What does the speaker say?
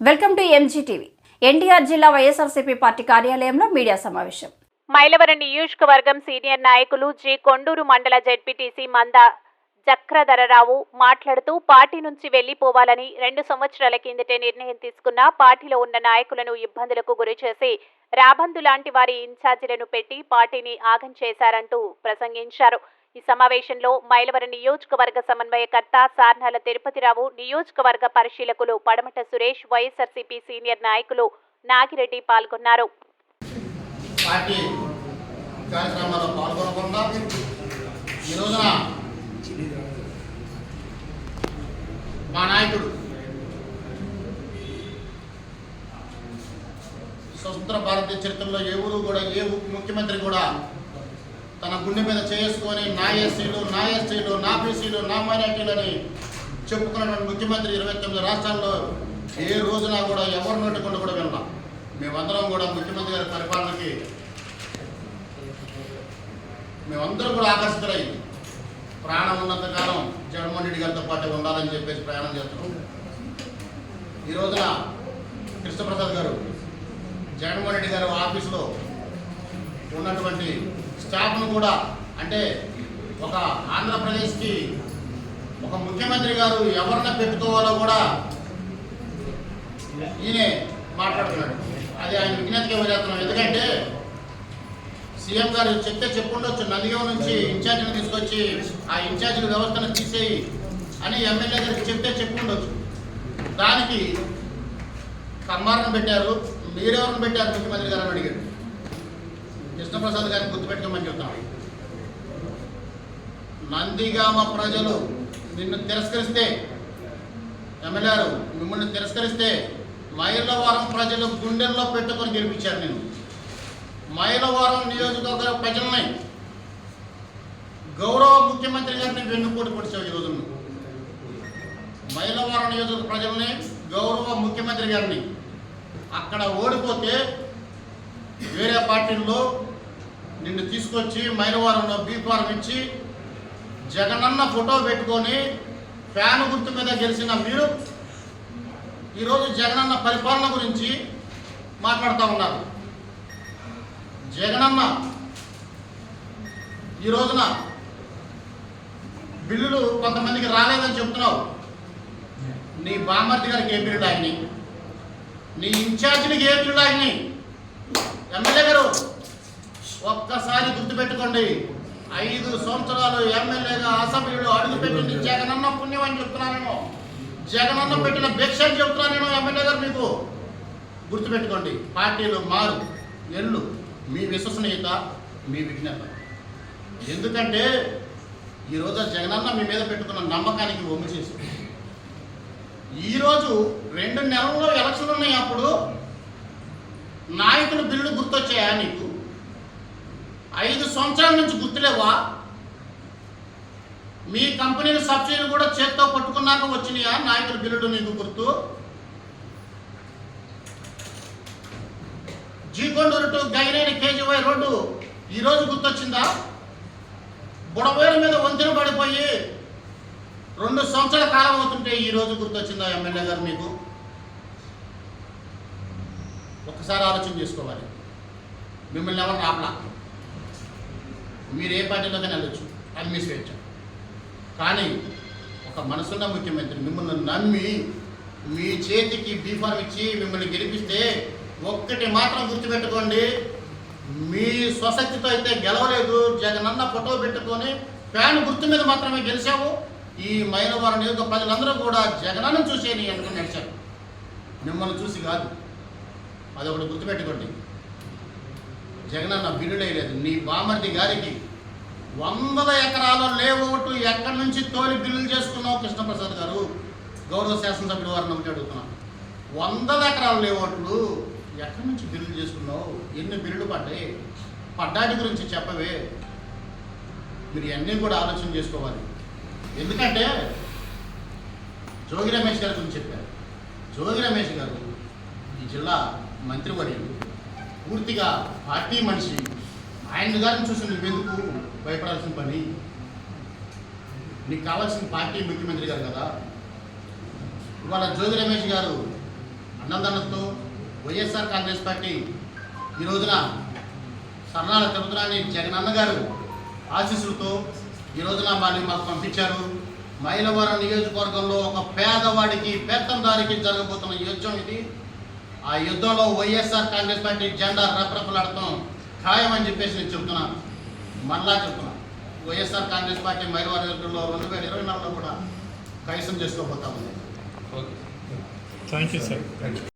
Welcome to ఎంజీటీవీ NTR జిల్లా YSRCP party కార్యాలయంలో media సమావేశం. మైలవరం నియోజకవర్గం సీనియర్ నాయకులు జి కొండూరు మండల జడ్పీటీసీ మంద చక్రధరరావు మాట్లాడుతూ పార్టీ నుంచి వెళ్ళిపోవాలని రెండు సంవత్సరాల కిందటే నిర్ణయం తీసుకున్న పార్టీలో ఉన్న నాయకులను ఇబ్బందులకు గురిచేసి రాబందు లాంటి వారి ఇన్ఛార్జీలను పెట్టి పార్టీని ఆగం చేశారంటూ ప్రసంగించారు. ఈ సమావేశంలో మైలవరం నియోజకవర్గ సమన్వయకర్త సార్నాల తిరుపతిరావు నియోజకవర్గ పరిశీలకులు పడమట సురేష్ వైఎస్ఆర్సీపీ సీనియర్ నాయకులు నాగిరెడ్డి పాల్గొన్నారు. మా నాయకుడు స్వతంత్ర భారతీయ చరిత్రలో ఏ ఊరు కూడా ఏ ముఖ్యమంత్రి కూడా తన గుండె మీద చేసుకొని నా ఎస్సీలు నా ఎస్టీలు నా బీసీలు నా మైనార్టీలని చెప్పుకున్నటువంటి ముఖ్యమంత్రి ఇరవై తొమ్మిది రాష్ట్రాల్లో ఏ రోజున కూడా ఎవరు నోటికుండా కూడా వెళ్ళాం మేమందరం కూడా ముఖ్యమంత్రి గారి పరిపాలనకి మేమందరం కూడా ఆకర్షితులై ప్రాణం ఉన్నంత కాలం జగన్మోహన్ రెడ్డి గారితో పాటు ఉండాలని చెప్పేసి ప్రయాణం చేస్తున్నాం. ఈ రోజున కృష్ణప్రసాద్ గారు జగన్మోహన్ రెడ్డి గారు ఆఫీసులో ఉన్నటువంటి స్టాఫ్ను కూడా అంటే ఒక ఆంధ్రప్రదేశ్కి ఒక ముఖ్యమంత్రి గారు ఎవరిని పెట్టుకోవాలో కూడా ఈయనే మాట్లాడుతున్నాడు. అది ఆయన విజ్ఞతకి వదిలేస్తున్నాం ఎందుకంటే సీఎం గారు చెప్తే చెప్పుండొచ్చు. నదిగవ నుంచి ఇన్ఛార్జిని తీసుకొచ్చి ఆ ఇన్ఛార్జిల వ్యవస్థను తీసేయి అని ఎమ్మెల్యే గారికి చెప్తే చెప్పుండొచ్చు. దానికి కమ్మారను పెట్టారు. మీరెవరిని పెట్టారు ముఖ్యమంత్రి గారు అని అడిగాడు కృష్ణప్రసాద్ గారిని గుర్తుపెట్టుకోమని చెప్తాను నందిగామ ప్రజలు నిన్ను తిరస్కరిస్తే ఎమ్మెల్యే గారు మిమ్మల్ని తిరస్కరిస్తే మైలవరం ప్రజలు గుండెల్లో పెట్టుకొని గెలిపించారు నేను మైలవరం నియోజకవర్గ ప్రజల్ని గౌరవ ముఖ్యమంత్రి గారిని వెన్నుపోటు పొడిచావు ఈరోజు మైలవరం నియోజకవర్గ ప్రజల్ని గౌరవ ముఖ్యమంత్రి గారిని అక్కడ ఓడిపోతే వేరే పార్టీల్లో నిన్ను తీసుకొచ్చి మైలవరంలో బీఫారం ఇచ్చి జగనన్న ఫోటో పెట్టుకొని ఫ్యాన్ గుర్తు మీద గెలిచిన మీరు ఈరోజు జగనన్న పరిపాలన గురించి మాట్లాడుతూ ఉన్నారు. జగనన్న ఈ రోజున బిల్లులు కొంతమందికి రాలేదని చెప్తున్నావు. నీ బామర్తి గారికి ఏ బిల్లు ఆయన్ని? నీ ఇన్ఛార్జినికి ఏ బిల్లు ఆయన్ని? ఎమ్మెల్యే ఒక్కసారి గుర్తుపెట్టుకోండి. ఐదు సంవత్సరాలు ఎమ్మెల్యేగా అసభ్యుడు అడుగు పెట్టింది జగనన్న పుణ్యం అని చెప్తున్నాను జగనన్న పెట్టిన భిక్ష అని చెప్తున్నాను ఎమ్మెల్యే గారు మీకు. గుర్తుపెట్టుకోండి పార్టీలు మారు ఎల్లు మీ విశ్వసనీయత మీ విజ్ఞత ఎందుకంటే ఈరోజు జగనన్న మీ మీద పెట్టుకున్న నమ్మకానికి ఒమ్ము చేసి ఈరోజు రెండు నెలల్లో ఎలక్షన్లు ఉన్నాయి అప్పుడు నాయకుల బిల్లులు గుర్తొచ్చాయా నీకు? ఐదు సంవత్సరాల నుంచి గుర్తులేవా? మీ కంపెనీల సబ్సిడీలు కూడా చేత్తో పట్టుకున్నాక వచ్చినాయా? నాయకుల బిల్లుడు నీకు గుర్తు? జీకొండూరు టు గైరేని కేజీవై రోడ్డు ఈ రోజు గుర్తొచ్చిందా? బుడవేరు మీద వంతెన పడిపోయి రెండు సంవత్సరాల కాలం అవుతుంటే ఈ రోజు గుర్తొచ్చిందా ఎమ్మెల్యే గారు మీకు? ఒక్కసారి ఆలోచన చేసుకోవాలి. మిమ్మల్ని ఎవరు ఆపలా? మీరు ఏ కానీ వెళ్ళొచ్చు అది మీ స్వేచ్ఛ. కానీ ఒక మనసున్న ముఖ్యమంత్రి మిమ్మల్ని నమ్మి మీ చేతికి బీఫార్మ్ ఇచ్చి మిమ్మల్ని గెలిపిస్తే ఒక్కటి మాత్రం గుర్తుపెట్టుకోండి మీ స్వశక్తితో అయితే గెలవలేదు. జగనన్న ఫోటో పెట్టుకొని ఫ్యాన్ గుర్తు మీద మాత్రమే గెలిచావు. ఈ మైలవరం నియోజక ప్రజలందరూ కూడా జగనన్న చూసే నీ నడిచారు. మిమ్మల్ని చూసి కాదు. అదొకటి గుర్తుపెట్టుకోండి. జగనన్న బిల్లులేదు నీ బామర్ది గారికి వందల ఎకరాల లేఅవుట్ ఎక్కడి నుంచి తోలి బిల్లులు చేసుకున్నావు కృష్ణప్రసాద్ గారు? గౌరవ శాసనసభ్యుడు వారిని ఒకటి అడుగుతున్నాను వందల ఎకరాల లేఅవుట్లు ఎక్కడి నుంచి బిల్లులు చేసుకున్నావు? ఎన్ని బిల్లులు పడ్డాయి? పడ్డాటి గురించి చెప్పవే. మీరు ఇవన్నీ కూడా ఆలోచన చేసుకోవాలి. ఎందుకంటే జోగి రమేష్ గారి గురించి చెప్పారు. జోగి రమేష్ గారు ఈ జిల్లా మంత్రివర్యులు పూర్తిగా పార్టీ మనిషి. ఆయన గారిని చూసి నువ్వెందుకు భయపడాల్సిన పని? నీకు కావాల్సిన పార్టీ ముఖ్యమంత్రి గారు కదా? ఇవాళ జోగి రమేష్ గారు అన్నదన్నతో వైఎస్ఆర్ కాంగ్రెస్ పార్టీ ఈ రోజున సరణాల తిరుపతిరాని జగనన్న గారు ఆశీస్సులతో ఈ రోజున వారిని మాకు పంపించారు. మైలవరం నియోజకవర్గంలో ఒక పేదవాడికి పెత్తందారికి జరగబోతున్న యుద్ధం ఇది. ఆ యుద్ధంలో వైఎస్ఆర్ కాంగ్రెస్ పార్టీ జెండా రెపరెపలాడటం ఖాయమని చెప్పేసి నేను చెప్తున్నాను మరలా చెప్తున్నాను వైఎస్ఆర్ కాంగ్రెస్ పార్టీ మైలవరం యుద్ధంలో రెండు వేల ఇరవై నాలుగులో కూడా కైసం చేసుకోబోతా ఉంది. Thank you sir